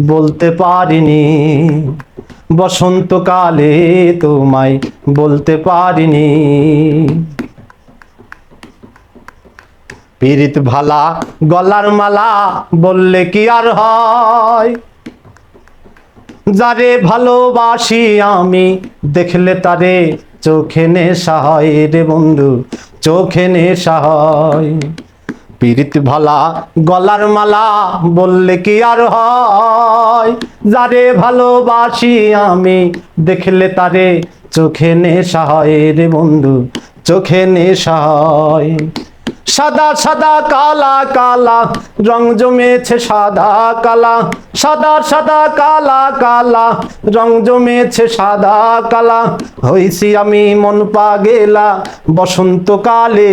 বলতে পারিনি। বসন্তকালে তোমায় বলতে পারিনি। পীড়িত ভালা গলার মালা বললে কি আর হয়? যারে ভালোবাসি আমি, দেখলে তারে চোখে নেশা হয় রে বন্ধু, চোখে নেশা হয়। পীড়িত ভালা, গলার মালা বললে কি আর হয়? যারে ভালোবাসি আমি, দেখলে তারে চোখে নেশা হয় রে বন্ধু, চোখে নেশা হয়। সাদা সাদা, কালা কালা, রং জমেছে সাদা, কালা। সাদা সাদা, কালা কালা, রং জমেছে সাদা, কালা। হইছি আমি মন পা গেলা বসন্তকালে।